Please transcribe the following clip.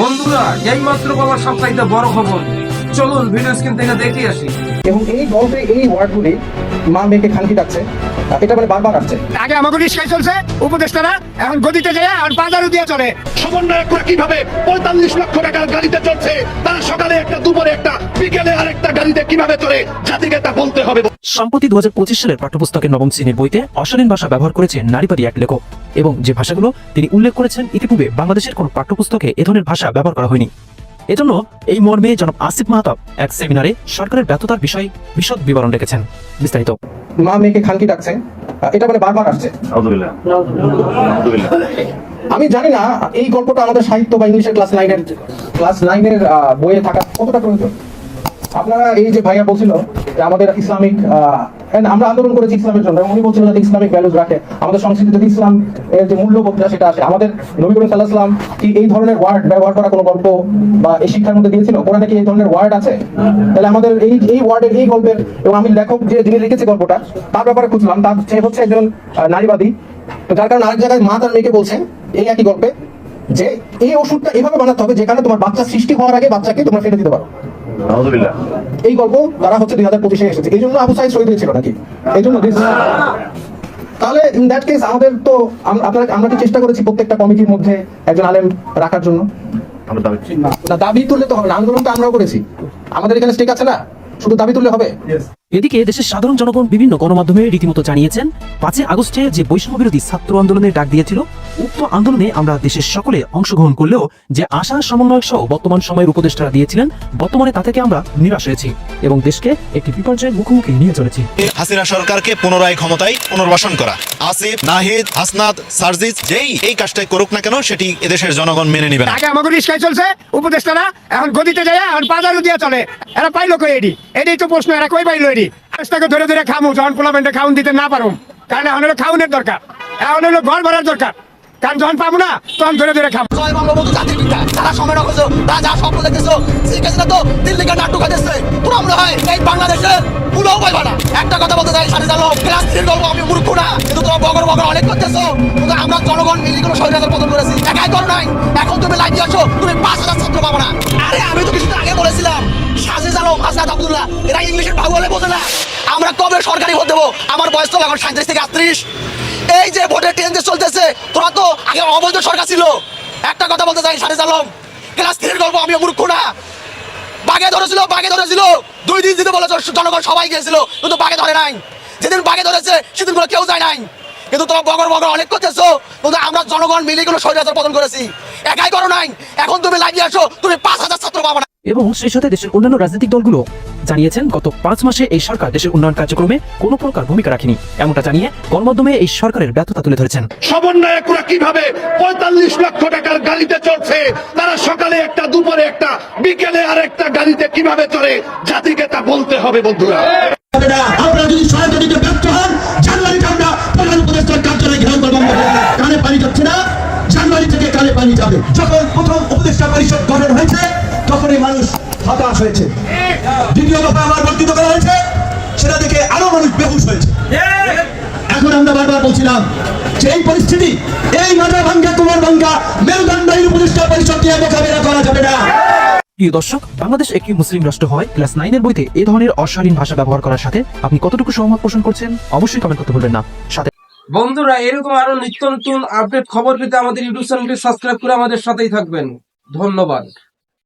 বন্ধুরা, এই মাত্র পাওয়া সবচাইতে বড় খবর। চলুন, ভিডিও স্ক্রিন থেকে দেখে আসি। এবং এই গল্পে এই ওয়ার্ডগুলি মা মেয়েকে খানকি ডাকছে। এটা মানে বারবার আসছে। আগে আমাকে রিস্কাই চলছে উপদেষ্টারা এখন গদিতে যায় আর বাজারও দিয়ে চলে। সমন্বয়করা কীভাবে পঁয়তাল্লিশ লক্ষ টাকার গাড়িতে চলছে তারা সকালে একটা দুপুরে একটা বিকেলে আরেকটা গাড়িতে কীভাবে চলে জাতিকে তা বলতে হবে সম্প্রতি দু হাজার পঁচিশ সালের পাঠ্যপুস্তকের নবম শ্রেণির বইতে অশালীন ভাষা ব্যবহার করেছেন নারীবাদী এক লেখক এবং যে ভাষাগুলো তিনি উল্লেখ করেছেন ইতিপূর্বে বাংলাদেশের কোনো পাঠ্যপুস্তকে এ ধরনের ভাষা ব্যবহার করা হয়নি। এজন্য এই মর্মে জনাব আসিফ মাহতাব এক সেমিনারে সরকারের ব্যর্থতার বিষয়ে বিশদ বিবরণ রেখেছেন। বিস্তারিত। মা মেয়েকে খানকি ডাকছে। এটা বলে বারবার আসছে। আলহামদুলিল্লাহ। আলহামদুলিল্লাহ। আমি জানি না এই গল্পটা আমাদের সাহিত্য বা ইংলিশের ক্লাস নাইনের ক্লাস নাইনের বইয়ে থাকা কতটা প্রয়োজন? আপনারা এই যে ভাইয়া বলছিল আমাদের ইসলামিক আমরা আন্দোলন করেছি ইসলামের জন্য উনি বলছিল যাতে ইসলামিক ভ্যালুজ রাখে। আমাদের সংস্কৃতি যদি ইসলাম এর যে মূল্যবোধটা, সেটা আসে। আমাদের নবী করিম সাল্লাহ সাল্লাম কি এই ধরনের ওয়ার্ড ব্যবহার করা কোনো গল্প বা এই শিক্ষার মধ্যে দিয়েছিল? কোরআনে কি এই ধরনের ওয়ার্ড আছে? তাহলে আমাদের এই এই ওয়ার্ডের এই গল্পের, এবং আমি লেখক যে, যিনি লিখেছে গল্পটা, তার ব্যাপারে খুঁজলাম। তার সে হচ্ছে একজন নারীবাদী। তো যার কারণে আরেক জায়গায় মা তার মেয়েকে বলছেন এই একই গল্পে যে এই ওষুধটা এভাবে বানাতে হবে যেখানে তোমার বাচ্চা সৃষ্টি হওয়ার আগে বাচ্চাকে তোমরা ফেলে দিতে পারো। এই গল্প তারা হচ্ছে দুই হাজার পঁচিশে এসেছে। এই জন্য আবু সাইদ শহীদ হয়েছিল নাকি? এই জন্য তাহলে ইন দ্যাট কেস আমাদের তো আপনারা আমরা কি চেষ্টা করেছি প্রত্যেকটা কমিটির মধ্যে একজন আলেম রাখার জন্য? দাবি না দাবি তুললে তো হবে না। আন্দোলন তো আমরাও করেছি। আমাদের এখানে স্টেক আছে না? শুধু দাবি তুললে হবে? এদিকে দেশের সাধারণ জনগণ বিভিন্ন গণমাধ্যমে রীতিমতো জানিয়েছেন পাঁচই আগস্টে যে বৈষম্য বিরোধী ছাত্র আন্দোলনের ডাক দিয়েছিল উক্ত আন্দোলনে আমরা দেশের সকলে অংশগ্রহণ করলেও যে আশা সমন্বয় সহ বর্তমান সময়ের উপদেষ্টারা দিয়েছিলেন বর্তমানে তা থেকে আমরা নিরাশ হয়েছি এবং দেশকে একটি বিপর্যয়ের মুখোমুখি নিয়ে চলেছি। হাসিনা সরকারকে পুনরায় ক্ষমতায় পুনর্বাসন করা। আসিফ নাহিদ হাসনাত সার্জিস যেই এই কাজটাই করুক না কেন সেটি এদেশের জনগণ মেনে নিবে না। আগে আমাকে রিস্কাই চলছে উপদেষ্টারা এখন গদিতে যায় আর বাজারও দিয়ে চলে। এরা পাইলো কই এডি? এটাই তো প্রশ্ন এরা কই পাইলো এডি? আজটাকে ধরে ধরে খামু, যখন পোলামেন্টে খাউন দিতে না পারুম। কারণ এখন হলো খাউনের দরকার। এখন হলো ঘর ভরার দরকার। কারণ যখন পাবো না, তখন ধরে ধরে খাব জয় বঙ্গবন্ধু জাতির পিতা, তারা সময় রাখছো তারা তো দিল্লিকে নাটক খাইতেছে তোমরা মনে হয়, এই পুরো পাইবা না একটা কথা বলতে চাই, সাথে জানো ক্লাস আমি মূর্খ না। কিন্তু তোমার বগর বগর অনেক করতেছো। আমরা জনগণ মিলি কোনো স্বৈরাচার পতন আমরা কবে সরকারি ভোট দেবো? আমার বয়স তো এখন সাঁত্রিশ থেকে আটত্রিশ। এই যে ভোটের ট্রেন যে চলতেছে, তোরা তো আগে অবৈধ সরকার ছিল। একটা কথা বলতে চাই সাড়ে আলম ক্লাস থ্রির গল্প আমি মূর্খ না। বাগে ধরেছিল বাগে ধরেছিল। দুই দিন দিতে বলেছ, জনগণ সবাই গিয়েছিল, কিন্তু বাগে ধরে নাই। যেদিন বাগে ধরেছে সেদিন কোনো কেউ যায় নাই। কিন্তু তোমরা বগর বগর অনেক করতেছো, কিন্তু আমরা জনগণ মিলে কোনো স্বৈরাচার পতন করেছি। একাই করো নাই। এখন তুমি লাগিয়ে আসো, তুমি এবং সেই সাথে দেশের অন্যান্য রাজনৈতিক দলগুলো জানিয়েছেন গত পাঁচ মাসে এই সরকার দেশের উন্নয়ন কার্যক্রমে কোনো প্রকার ভূমিকা রাখেনি। এমনটা জানিয়ে গণমাধ্যমে এই সরকারের ব্যর্থতা তুলে ধরেছেন। সমন্বয়করা কীভাবে পঁয়তাল্লিশ লক্ষ টাকার গাড়িতে চলছে তারা সকালে একটা দুপুরে একটা বিকেলে আরেকটা গাড়িতে কীভাবে চলে জাতিকে তা বলতে হবে বন্ধুরা। আপনারা যদি সহায়তা দিতে ব্যর্থ হন জানুয়ারিতে আমরা প্রধান উপদেষ্টার কার্যালয় ঘেরাও করব। কানে পানি যাচ্ছে না জানুয়ারি থেকে কানে পানি যাবে। যখন প্রথম উপদেষ্টা পরিষদ তখনই মানুষ হতাশ হয়েছে। দ্বিতীয় দফা আবার বর্ধিত করা হয়েছে সেটা দেখে আরও মানুষ বেহুশ হয়েছে। এখন আমরা বারবার বলছিলাম যে এই পরিস্থিতি এই মাথা ভাঙ্গা তোমার ভাঙ্গা মেরুদণ্ডহীন উপদেষ্টা পরিষদ দিয়ে মোকাবিলা করা যাবে না। প্রিয় দর্শক বাংলাদেশ একটি মুসলিম রাষ্ট্র হয় ক্লাস নাইনের বইতে এ ধরনের অশালীন ভাষা ব্যবহার করার সাথে আপনি কতটুকু সহমত পোষণ করছেন অবশ্যই কমেন্ট করতে ভুলবেন না। সাথে বন্ধুরা এরকম আরও নিত্য নতুন আপডেট খবর পেতে আমাদের ইউটিউব চ্যানেলটি সাবস্ক্রাইব করে আমাদের সাথেই থাকবেন। ধন্যবাদ।